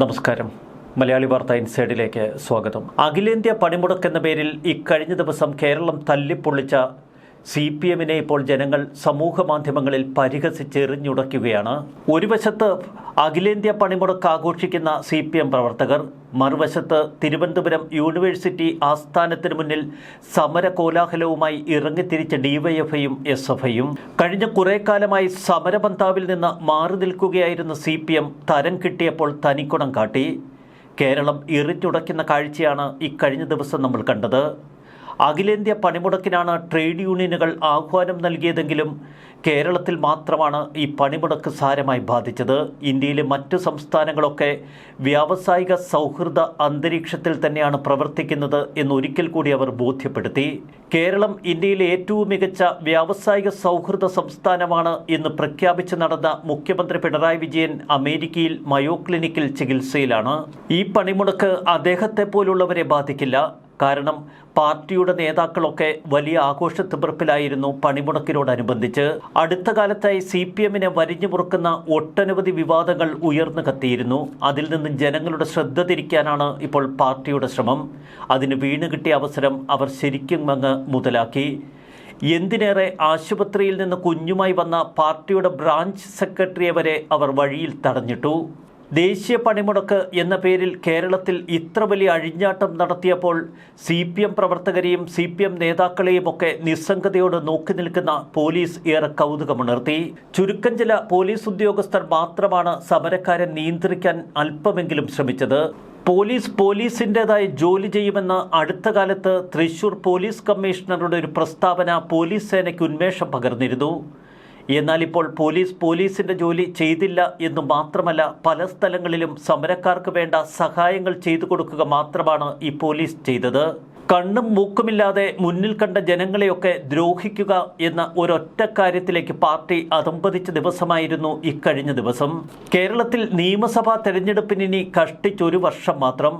നമസ്കാരം. മലയാളി വാർത്ത ഇൻസൈഡിലേക്ക് സ്വാഗതം. അഖിലേന്ത്യാ പണിമുടക്കെന്ന പേരിൽ ഇക്കഴിഞ്ഞ ദിവസം കേരളം തല്ലിപ്പൊള്ളിച്ച സി പി എമ്മിനെ ഇപ്പോൾ ജനങ്ങൾ സമൂഹ മാധ്യമങ്ങളിൽ പരിഹസിച്ചെറിഞ്ഞുടയ്ക്കുകയാണ് ഒരു വശത്ത് അഖിലേന്ത്യാ പണിമുടക്ക് ആഘോഷിക്കുന്ന സി പി എം പ്രവർത്തകർ മറുവശത്ത് തിരുവനന്തപുരം യൂണിവേഴ്സിറ്റി ആസ്ഥാനത്തിന് മുന്നിൽ സമര കോലാഹലവുമായി ഇറങ്ങിത്തിരിച്ച ഡിവൈഎഫ്ഐയും എസ് എഫ് ഐയും. കഴിഞ്ഞ കുറേ കാലമായി സമരപന്താവിൽ നിന്ന് മാറി നിൽക്കുകയായിരുന്ന സി പി എം തരം കിട്ടിയപ്പോൾ തനിക്കുണം കാട്ടി. കേരളം ഇറിറ്റുടയ്ക്കുന്ന കാഴ്ചയാണ് ഇക്കഴിഞ്ഞ ദിവസം നമ്മൾ കണ്ടത്. അഖിലേന്ത്യാ പണിമുടക്കിനാണ് ട്രേഡ് യൂണിയനുകൾ ആഹ്വാനം നൽകിയതെങ്കിലും കേരളത്തിൽ മാത്രമാണ് ഈ പണിമുടക്ക് സാരമായി ബാധിച്ചത്. ഇന്ത്യയിലെ മറ്റു സംസ്ഥാനങ്ങളൊക്കെ വ്യാവസായിക സൗഹൃദ അന്തരീക്ഷത്തിൽ തന്നെയാണ് പ്രവർത്തിക്കുന്നത് എന്നൊരിക്കൽ കൂടി അവർ ബോധ്യപ്പെടുത്തി. കേരളം ഇന്ത്യയിലെ ഏറ്റവും മികച്ച വ്യാവസായിക സൗഹൃദ സംസ്ഥാനമാണ് എന്ന് പ്രഖ്യാപിച്ച് നടന്ന മുഖ്യമന്ത്രി പിണറായി വിജയൻ അമേരിക്കയിൽ മയോ ക്ലിനിക്കിൽ ചികിത്സയിലാണ്. ഈ പണിമുടക്ക് അദ്ദേഹത്തെ പോലുള്ളവരെ ബാധിക്കില്ല. കാരണം പാർട്ടിയുടെ നേതാക്കളൊക്കെ വലിയ ആഘോഷത്തിമിർപ്പിലായിരുന്നു പണിമുടക്കിനോടനുബന്ധിച്ച്. അടുത്ത കാലത്തായി സി പി എമ്മിനെ വരിഞ്ഞു മുറുക്കുന്ന ഒട്ടനവധി വിവാദങ്ങൾ ഉയർന്നു കത്തിയിരുന്നു. അതിൽ നിന്ന് ജനങ്ങളുടെ ശ്രദ്ധ തിരിക്കാനാണ് ഇപ്പോൾ പാർട്ടിയുടെ ശ്രമം. അതിന് വീണ് കിട്ടിയ അവസരം അവർ ശരിക്കും അങ്ങ് മുതലാക്കി. എന്തിനേറെ ആശുപത്രിയിൽ നിന്ന് കുഞ്ഞുമായി വന്ന പാർട്ടിയുടെ ബ്രാഞ്ച് സെക്രട്ടറിയെ വരെ അവർ വഴിയിൽ തടഞ്ഞിട്ടു. ദേശീയ പണിമുടക്ക് എന്ന പേരിൽ കേരളത്തിൽ ഇത്ര വലിയ അഴിഞ്ഞാട്ടം നടത്തിയപ്പോൾ സി പി എം പ്രവർത്തകരെയും സി പി എം നേതാക്കളെയും ഒക്കെ നിസ്സംഗതയോട് നോക്കി നിൽക്കുന്ന പോലീസ് ഏറെ കൗതുകമുണർത്തി. ചുരുക്കം ചില പോലീസ് ഉദ്യോഗസ്ഥർ മാത്രമാണ് സമരക്കാരെ നിയന്ത്രിക്കാൻ അല്പമെങ്കിലും ശ്രമിച്ചത്. പോലീസ് പോലീസിന്റെതായി ജോലി ചെയ്യുമെന്ന അടുത്ത കാലത്ത് തൃശൂർ പോലീസ് കമ്മീഷണറുടെ ഒരു പ്രസ്താവന പോലീസ് സേനയ്ക്ക് ഉന്മേഷം പകർന്നിരുന്നു. എന്നാൽ ഇപ്പോൾ പോലീസ് പോലീസിന്റെ ജോലി ചെയ്തില്ല എന്ന് മാത്രമല്ല പല സ്ഥലങ്ങളിലും സമരക്കാർക്ക് വേണ്ട സഹായങ്ങൾ ചെയ്തു കൊടുക്കുക മാത്രമാണ് ഈ പോലീസ് ചെയ്തത്. കണ്ണും മൂക്കുമില്ലാതെ മുന്നിൽ കണ്ട ജനങ്ങളെയൊക്കെ ദ്രോഹിക്കുക എന്ന ഒരൊറ്റ കാര്യത്തിലേക്ക് പാർട്ടി അതമ്പതിച്ച ദിവസമായിരുന്നു ഇക്കഴിഞ്ഞ ദിവസം. കേരളത്തിൽ നിയമസഭാ തെരഞ്ഞെടുപ്പിനി കഷ്ടിച്ചൊരു വർഷം മാത്രം.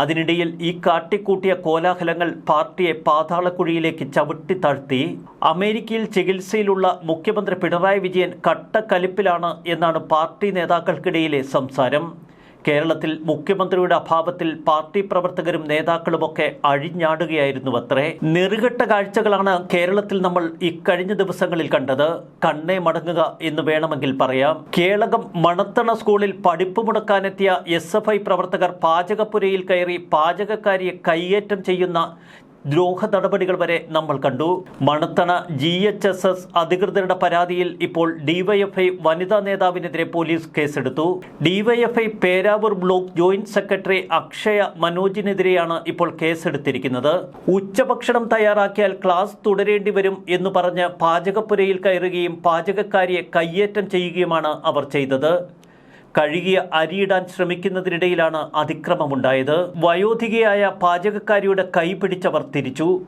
അതിനിടയിൽ ഈ കാട്ടിക്കൂട്ടിയ കോലാഹലങ്ങൾ പാർട്ടിയെ പാതാളക്കുഴിയിലേക്ക് ചവിട്ടി താഴ്ത്തി. അമേരിക്കയിൽ ചികിത്സയിലുള്ള മുഖ്യമന്ത്രി പിണറായി വിജയൻ കട്ടക്കലിപ്പിലാണ് എന്നാണ് പാർട്ടി നേതാക്കൾക്കിടയിലെ സംസാരം. കേരളത്തിൽ മുഖ്യമന്ത്രിയുടെ അഭാവത്തിൽ പാർട്ടി പ്രവർത്തകരും നേതാക്കളുമൊക്കെ അഴിഞ്ഞാടുകയായിരുന്നു അത്രേ നെറുകെട്ട കാഴ്ചകളാണ് കേരളത്തിൽ നമ്മൾ ഇക്കഴിഞ്ഞ ദിവസങ്ങളിൽ കണ്ടത്. കണ്ണേ മടങ്ങുക എന്ന് വേണമെങ്കിൽ പറയാം. കേളകം മണത്തണ സ്കൂളിൽ പഠിപ്പ് മുടക്കാനെത്തിയ എസ് പ്രവർത്തകർ പാചകപ്പുരയിൽ കയറി പാചകക്കാരിയെ കയ്യേറ്റം ചെയ്യുന്ന ദ്രോഹ നടപടികൾ വരെ നമ്മൾ കണ്ടു. Manathana G H S S അധികൃതരുടെ പരാതിയിൽ ഇപ്പോൾ ഡിവൈഎഫ്ഐ വനിതാ നേതാവിനെതിരെ പോലീസ് കേസെടുത്തു. DYFI Peravoor block joint secretary Akshaya മനോജിനെതിരെയാണ് ഇപ്പോൾ കേസെടുത്തിരിക്കുന്നത്. ഉച്ചഭക്ഷണം തയ്യാറാക്കിയാൽ ക്ലാസ് തുടരേണ്ടി വരും എന്ന് പറഞ്ഞ് പാചകപ്പുരയിൽ കയറുകയും പാചകക്കാരിയെ കയ്യേറ്റം ചെയ്യുകയുമാണ് അവർ ചെയ്തത്. കഴുകിയ അരിയിടാൻ ശ്രമിക്കുന്നതിനിടയിലാണ് അതിക്രമമുണ്ടായത്. വയോധികയായ പാചകക്കാരിയുടെ കൈ പിടിച്ചവർ തിരിച്ചു.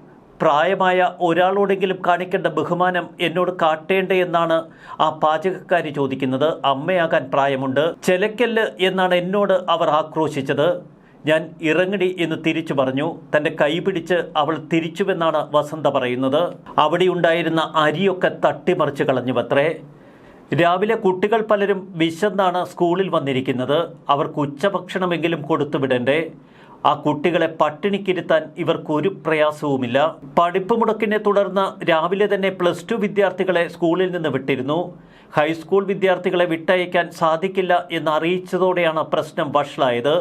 പ്രായമായ ഒരാളോടെങ്കിലും കാണിക്കേണ്ട ബഹുമാനം എന്നോട് കാട്ടേണ്ടേ എന്നാണ് ആ പാചകക്കാരി ചോദിക്കുന്നത്. അമ്മയാകാൻ പ്രായമുണ്ട്. ചെലക്കല്ല് എന്നാണ് എന്നോട് അവർ ആക്രോശിച്ചത്. ഞാൻ ഇറങ്ങടി എന്ന് തിരിച്ചു പറഞ്ഞു. തന്റെ കൈ പിടിച്ച് അവൾ തിരിച്ചുവെന്നാണ് വസന്ത പറയുന്നത്. അവിടെയുണ്ടായിരുന്ന അരിയൊക്കെ തട്ടിമറിച്ച് കളഞ്ഞുവത്രേ. രാവിലെ കുട്ടികൾ പലരും വിശന്നാണ് സ്കൂളിൽ വന്നിരിക്കുന്നത്. അവർക്ക് ഉച്ചഭക്ഷണമെങ്കിലും കൊടുത്തുവിടണ്ടേ ആ കുട്ടികളെ പട്ടിണിക്കിരുത്താൻ ഇവർക്കൊരു പ്രയാസവുമില്ല. പഠിപ്പ് മുടക്കിനെ തുടർന്ന് രാവിലെ തന്നെ പ്ലസ് ടു വിദ്യാർത്ഥികളെ സ്കൂളിൽ നിന്ന് വിട്ടിരുന്നു. ഹൈസ്കൂൾ വിദ്യാർത്ഥികളെ വിട്ടയക്കാൻ സാധിക്കില്ല എന്ന് അറിയിച്ചതോടെയാണ് പ്രശ്നം വഷളായത്.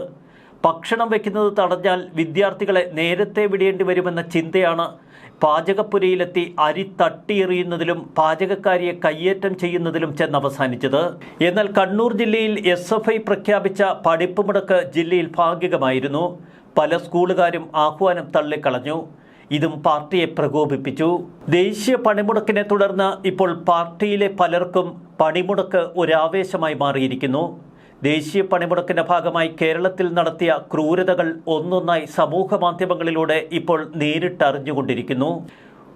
ഭക്ഷണം വയ്ക്കുന്നത് തടഞ്ഞാൽ വിദ്യാർത്ഥികളെ നേരത്തെ വിടേണ്ടി വരുമെന്ന ചിന്തയാണ് പാചകപ്പുരയിലെത്തി അരി തട്ടിയെറിയുന്നതിലും പാചകക്കാരിയെ കയ്യേറ്റം ചെയ്യുന്നതിലും ചെന്നവസാനിച്ചത്. എന്നാൽ കണ്ണൂർ ജില്ലയിൽ എസ് എഫ് ഐ പ്രഖ്യാപിച്ച പഠിപ്പ് മുടക്ക് ജില്ലയിൽ ഭാഗികമായിരുന്നു. പല സ്കൂളുകാരും ആഹ്വാനം തള്ളിക്കളഞ്ഞു. ഇതും പാർട്ടിയെ പ്രകോപിപ്പിച്ചു. ദേശീയ പണിമുടക്കിനെ തുടർന്ന് ഇപ്പോൾ പാർട്ടിയിലെ പലർക്കും പണിമുടക്ക് ഒരാവേശമായി മാറിയിരിക്കുന്നു. ദേശീയ പണിമുടക്കിന്റെ ഭാഗമായി കേരളത്തിൽ നടത്തിയ ക്രൂരതകൾ ഒന്നൊന്നായി സമൂഹ മാധ്യമങ്ങളിലൂടെ ഇപ്പോൾ നേരിട്ടറിഞ്ഞുകൊണ്ടിരിക്കുന്നു.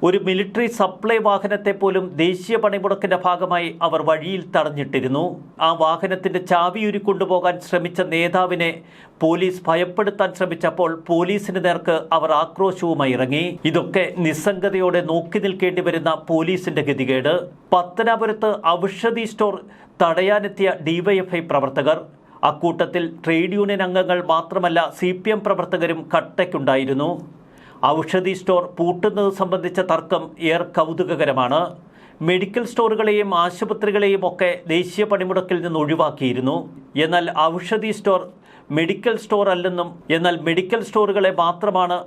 ഒരു മിലിറ്ററി സപ്ലൈ വാഹനത്തെ പോലും ദേശീയ പണിമുടക്കിന്റെ ഭാഗമായി അവർ വഴിയിൽ തടഞ്ഞിട്ടിരുന്നു. ആ വാഹനത്തിന്റെ ചാവിയൂരി കൊണ്ടുപോകാൻ ശ്രമിച്ച നേതാവിനെ പോലീസ് ഭയപ്പെടുത്താൻ ശ്രമിച്ചപ്പോൾ പോലീസിന് നേർക്ക് അവർ ആക്രോശവുമായി ഇറങ്ങി. ഇതൊക്കെ നിസ്സംഗതയോടെ നോക്കി നിൽക്കേണ്ടി വരുന്ന പോലീസിന്റെ ഗതികേട്. പത്തനാപുരത്ത് ഔഷധി സ്റ്റോർ തടയാനെത്തിയ ഡിവൈഎഫ്ഐ പ്രവർത്തകർ. അക്കൂട്ടത്തിൽ ട്രേഡ് യൂണിയൻ അംഗങ്ങൾ മാത്രമല്ല സി പി എം പ്രവർത്തകരും കട്ടയ്ക്കുണ്ടായിരുന്നു. ഔഷധി സ്റ്റോർ പൂട്ടുന്നത് സംബന്ധിച്ച തർക്കം ഏറെ കൗതുകകരമാണ്. മെഡിക്കൽ സ്റ്റോറുകളെയും ആശുപത്രികളെയും ഒക്കെ ദേശീയ പണിമുടക്കിൽ നിന്ന് ഒഴിവാക്കിയിരുന്നു. എന്നാൽ ഔഷധി സ്റ്റോർ മെഡിക്കൽ സ്റ്റോർ അല്ലെന്നും എന്നാൽ മെഡിക്കൽ സ്റ്റോറുകളെ മാത്രമാണ്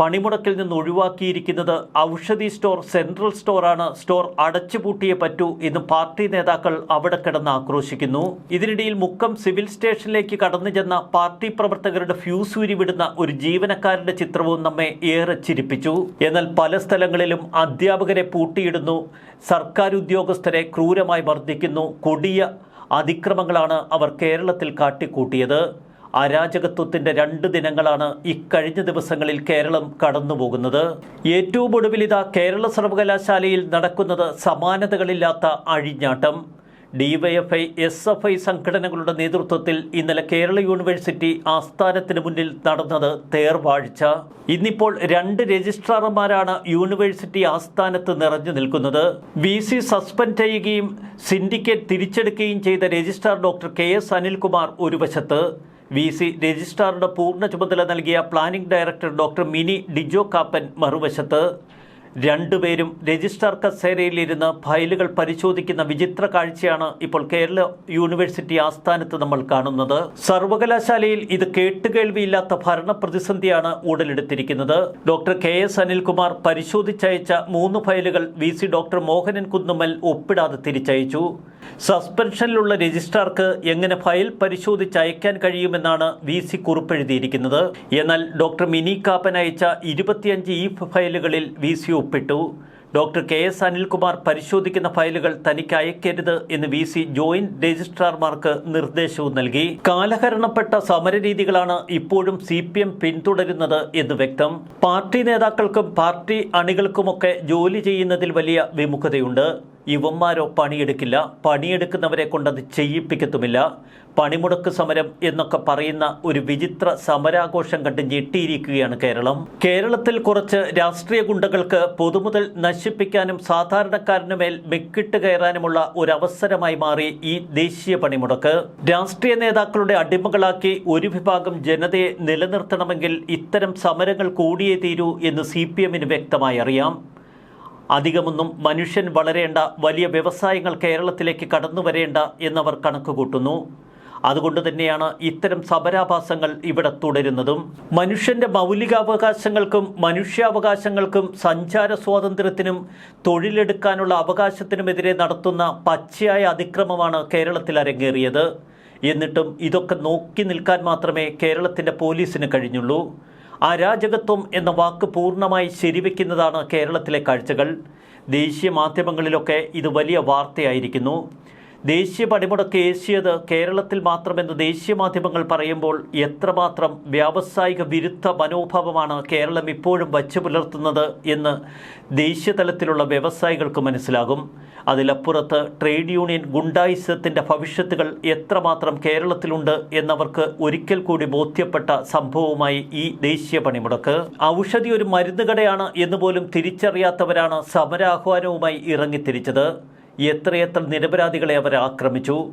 പണിമുടക്കിൽ നിന്ന് ഒഴിവാക്കിയിരിക്കുന്നത് ഔഷധി സ്റ്റോർ സെൻട്രൽ സ്റ്റോറാണ്. സ്റ്റോർ അടച്ചുപൂട്ടിയേ പറ്റൂ എന്ന് പാർട്ടി നേതാക്കൾ അവിടെ കിടന്ന് ആക്രോശിക്കുന്നു. ഇതിനിടയിൽ മുക്കം സിവിൽ സ്റ്റേഷനിലേക്ക് കടന്നു ചെന്ന പാർട്ടി പ്രവർത്തകരുടെ ഫ്യൂസ് ഉരിവിടുന്ന ഒരു ജീവനക്കാരന്റെ ചിത്രവും നമ്മെ ഏറെ ചിരിപ്പിച്ചു. എന്നാൽ പല സ്ഥലങ്ങളിലും അധ്യാപകരെ പൂട്ടിയിടുന്നു. സർക്കാർ ഉദ്യോഗസ്ഥരെ ക്രൂരമായി മർദ്ദിക്കുന്നു. കൊടിയ അതിക്രമങ്ങളാണ് അവർ കേരളത്തിൽ കാട്ടിക്കൂട്ടിയത്. അരാജകത്വത്തിന്റെ രണ്ട് ദിനങ്ങളാണ് ഇക്കഴിഞ്ഞ ദിവസങ്ങളിൽ കേരളം കടന്നുപോകുന്നത്. ഏറ്റവും ഒടുവിൽ ഇതാ കേരള സർവകലാശാലയിൽ നടക്കുന്നത് സമാനതകളില്ലാത്ത അഴിഞ്ഞാട്ടം. ഡിവൈഎഫ്ഐ എസ് എഫ് ഐ സംഘടനകളുടെ നേതൃത്വത്തിൽ ഇന്നലെ കേരള യൂണിവേഴ്സിറ്റി ആസ്ഥാനത്തിന് മുന്നിൽ നടന്നത് തേർവാഴ്ച. ഇന്നിപ്പോൾ രണ്ട് രജിസ്ട്രാർമാരാണ് യൂണിവേഴ്സിറ്റി ആസ്ഥാനത്ത് നിറഞ്ഞു നിൽക്കുന്നത്. വി സി സസ്പെൻഡ് ചെയ്യുകയും സിൻഡിക്കേറ്റ് തിരിച്ചെടുക്കുകയും ചെയ്ത registrar doctor K S Anilkumar ഒരു വശത്ത്. വി സി രജിസ്ട്രാറുടെ പൂർണ ചുമതല നൽകിയ planning director doctor Mini Dijo Kappan മറുവശത്ത് രണ്ടുപേരും രജിസ്ട്രാർ കസേരയിലിരുന്ന് ഫയലുകൾ പരിശോധിക്കുന്ന വിചിത്ര കാഴ്ചയാണ് ഇപ്പോൾ കേരള യൂണിവേഴ്സിറ്റി ആസ്ഥാനത്ത് നമ്മൾ കാണുന്നത്. സർവകലാശാലയിൽ ഇത് കേട്ടുകേൾവിയില്ലാത്ത ഭരണ പ്രതിസന്ധിയാണ് ഉടലെടുത്തിരിക്കുന്നത്. ഡോക്ടർ കെ എസ് അനിൽകുമാർ പരിശോധിച്ചയച്ച മൂന്ന് ഫയലുകൾ വി ഡോക്ടർ മോഹനൻ കുന്നുമ്മൽ ഒപ്പിടാതെ തിരിച്ചയച്ചു. സസ്പെൻഷനിലുള്ള രജിസ്ട്രാർക്ക് എങ്ങനെ ഫയൽ പരിശോധിച്ച് അയക്കാൻ കഴിയുമെന്നാണ് വി സി കുറിപ്പെഴുതിയിരിക്കുന്നത്. എന്നാൽ ഡോക്ടർ മിനി കാപ്പൻ അയച്ച ഇരുപത്തിയഞ്ച് ഇ ഫയലുകളിൽ വി സി ഒപ്പിട്ടു. ഡോക്ടർ കെ എസ് അനിൽകുമാർ പരിശോധിക്കുന്ന ഫയലുകൾ തനിക്ക് അയക്കരുത് എന്ന് വി സി ജോയിന്റ് രജിസ്ട്രാർമാർക്ക് നിർദ്ദേശവും നൽകി. കാലഹരണപ്പെട്ട സമരരീതികളാണ് ഇപ്പോഴും സി പി എം പിന്തുടരുന്നത് എന്ന് വ്യക്തം. പാർട്ടി നേതാക്കൾക്കും പാർട്ടി അണികൾക്കുമൊക്കെ ജോലി ചെയ്യുന്നതിൽ വലിയ വിമുഖതയുണ്ട്. ഇവന്മാരോ പണിയെടുക്കില്ല. പണിയെടുക്കുന്നവരെ കൊണ്ടത് ചെയ്യിപ്പിക്കത്തുമില്ല. പണിമുടക്ക് സമരം എന്നൊക്കെ പറയുന്ന ഒരു വിചിത്ര സമരാഘോഷം കണ്ട് ഞെട്ടിയിരിക്കുകയാണ് കേരളം. കേരളത്തിൽ കുറച്ച് രാഷ്ട്രീയ ഗുണ്ടകൾക്ക് പൊതുമുതൽ നശിപ്പിക്കാനും സാധാരണക്കാരന് മേൽ മെക്കിട്ട് കയറാനുമുള്ള ഒരു അവസരമായി മാറി ഈ ദേശീയ പണിമുടക്ക്. രാഷ്ട്രീയ നേതാക്കളുടെ അടിമകളാക്കി ഒരു വിഭാഗം ജനതയെ നിലനിർത്തണമെങ്കിൽ ഇത്തരം സമരങ്ങൾ കൂടിയേ തീരൂ എന്ന് സി വ്യക്തമായി അറിയാം. അധികമൊന്നും മനുഷ്യൻ വളരേണ്ട വലിയ വ്യവസായങ്ങൾ കേരളത്തിലേക്ക് കടന്നു വരേണ്ട എന്നവർ കണക്കുകൂട്ടുന്നു. അതുകൊണ്ട് തന്നെയാണ് ഇത്തരം സമരാഭാസങ്ങൾ ഇവിടെ തുടരുന്നതും. മനുഷ്യന്റെ മൗലികാവകാശങ്ങൾക്കും മനുഷ്യാവകാശങ്ങൾക്കും സഞ്ചാര സ്വാതന്ത്ര്യത്തിനും തൊഴിലെടുക്കാനുള്ള അവകാശത്തിനുമെതിരെ നടത്തുന്ന പച്ചയായ അതിക്രമമാണ് കേരളത്തിൽ അരങ്ങേറിയത്. എന്നിട്ടും ഇതൊക്കെ നോക്കി നിൽക്കാൻ മാത്രമേ കേരളത്തിന്റെ പോലീസിന് കഴിഞ്ഞുള്ളൂ. അരാജകത്വം എന്ന വാക്ക് പൂർണമായി ശരിവെക്കുന്നതാണ് കേരളത്തിലെ കാഴ്ചകൾ. ദേശീയ മാധ്യമങ്ങളിലൊക്കെ ഇത് വലിയ വാർത്തയായിരിക്കുന്നു. ദേശീയ പണിമുടക്ക് ഏശിയത് കേരളത്തിൽ മാത്രമെന്ന് ദേശീയ മാധ്യമങ്ങൾ പറയുമ്പോൾ എത്രമാത്രം വ്യാവസായിക വിരുദ്ധ മനോഭാവമാണ് കേരളം ഇപ്പോഴും വച്ചു പുലർത്തുന്നത് എന്ന് ദേശീയ തലത്തിലുള്ള വ്യവസായികൾക്ക് മനസ്സിലാകും. അതിലപ്പുറത്ത് ട്രേഡ് യൂണിയൻ ഗുണ്ടായിസത്തിന്റെ ഭവിഷ്യത്തുകൾ എത്രമാത്രം കേരളത്തിലുണ്ട് എന്നവർക്ക് ഒരിക്കൽ കൂടി ബോധ്യപ്പെട്ട സംഭവവുമായി ഈ ദേശീയ പണിമുടക്ക്. ഔഷധി ഒരു മരുന്നുകടയാണ് എന്നുപോലും തിരിച്ചറിയാത്തവരാണ് സമരാഹ്വാനവുമായി ഇറങ്ങിത്തിരിച്ചത്. എത്രയെത്ര നിരപരാധികളെ അവർ ആക്രമിച്ചു?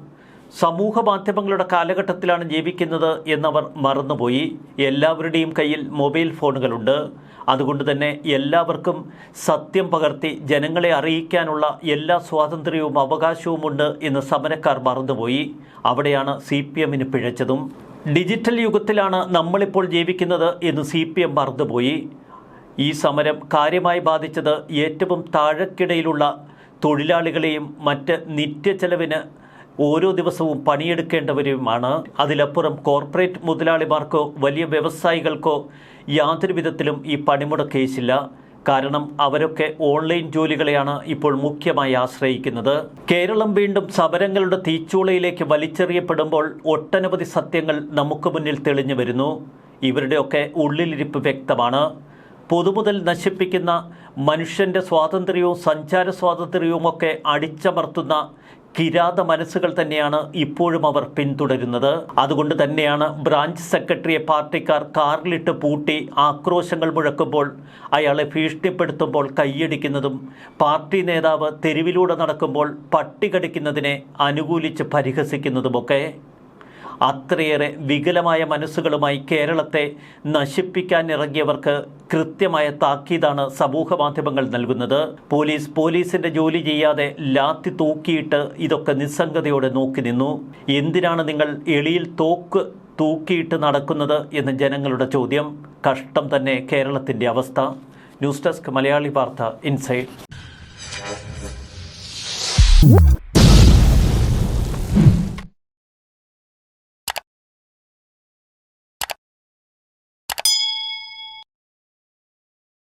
സമൂഹ മാധ്യമങ്ങളുടെ കാലഘട്ടത്തിലാണ് ജീവിക്കുന്നത് എന്നവർ മറന്നുപോയി. എല്ലാവരുടെയും കയ്യിൽ മൊബൈൽ ഫോണുകളുണ്ട്. അതുകൊണ്ട് തന്നെ എല്ലാവർക്കും സത്യം പകർത്തി ജനങ്ങളെ അറിയിക്കാനുള്ള എല്ലാ സ്വാതന്ത്ര്യവും അവകാശവുമുണ്ട് എന്ന് സമരക്കാർ മറന്നുപോയി. അവിടെയാണ് സി പി എമ്മിന് പിഴച്ചതും. ഡിജിറ്റൽ യുഗത്തിലാണ് നമ്മളിപ്പോൾ ജീവിക്കുന്നത് എന്ന് സി പി എം മറന്നുപോയി. ഈ സമരം കാര്യമായി ബാധിച്ചത് ഏറ്റവും താഴെക്കിടയിലുള്ള തൊഴിലാളികളെയും മറ്റ് നിത്യച്ചെലവിന് ഓരോ ദിവസവും പണിയെടുക്കേണ്ടവരുമാണ്. അതിലപ്പുറം കോർപ്പറേറ്റ് മുതലാളിമാർക്കോ വലിയ വ്യവസായികൾക്കോ യാതൊരു വിധത്തിലും ഈ പണിമുടക്കേശില്ല കാരണം അവരൊക്കെ ഓൺലൈൻ ജോലികളെയാണ് ഇപ്പോൾ മുഖ്യമായി ആശ്രയിക്കുന്നത്. കേരളം വീണ്ടും സമരങ്ങളുടെ തീച്ചൂളയിലേക്ക് വലിച്ചെറിയപ്പെടുമ്പോൾ ഒട്ടനവധി സത്യങ്ങൾ നമുക്ക് മുന്നിൽ തെളിഞ്ഞു വരുന്നു. ഇവരുടെയൊക്കെ ഉള്ളിലിരിപ്പ് വ്യക്തമാണ്. പൊതുമുതൽ നശിപ്പിക്കുന്ന മനുഷ്യന്റെ സ്വാതന്ത്ര്യവും സഞ്ചാര സ്വാതന്ത്ര്യവും ഒക്കെ അടിച്ചമർത്തുന്ന കിരാത മനസ്സുകൾ തന്നെയാണ് ഇപ്പോഴും അവർ പിന്തുടരുന്നത്. അതുകൊണ്ട് തന്നെയാണ് ബ്രാഞ്ച് സെക്രട്ടറിയെ പാർട്ടിക്കാർ കാറിലിട്ട് പൂട്ടി ആക്രോശങ്ങൾ മുഴക്കുമ്പോൾ അയാളെ ഭീഷണിപ്പെടുത്തുമ്പോൾ കൈയടിക്കുന്നതും പാർട്ടി നേതാവ് തെരുവിലൂടെ നടക്കുമ്പോൾ പട്ടികടിക്കുന്നതിനെ അനുകൂലിച്ച് പരിഹസിക്കുന്നതുമൊക്കെ. അത്രയേറെ വികലമായ മനസ്സുകളുമായി കേരളത്തെ നശിപ്പിക്കാൻ ഇറങ്ങിയവർക്ക് കൃത്യമായ താക്കീതാണ് സമൂഹ മാധ്യമങ്ങൾ നൽകുന്നത്. പോലീസ് പോലീസിന്റെ ജോലി ചെയ്യാതെ ലാത്തി തൂക്കിയിട്ട് ഇതൊക്കെ നിസ്സംഗതയോടെ നോക്കി നിന്നു. എന്തിനാണ് നിങ്ങൾ എളിയിൽ തോക്ക് തൂക്കിയിട്ട് നടക്കുന്നത് എന്ന് ജനങ്ങളുടെ ചോദ്യം. കഷ്ടം തന്നെ കേരളത്തിന്റെ അവസ്ഥ. ന്യൂസ് ഡെസ്ക് മലയാളി വാർത്ത ഇൻസൈഡ്.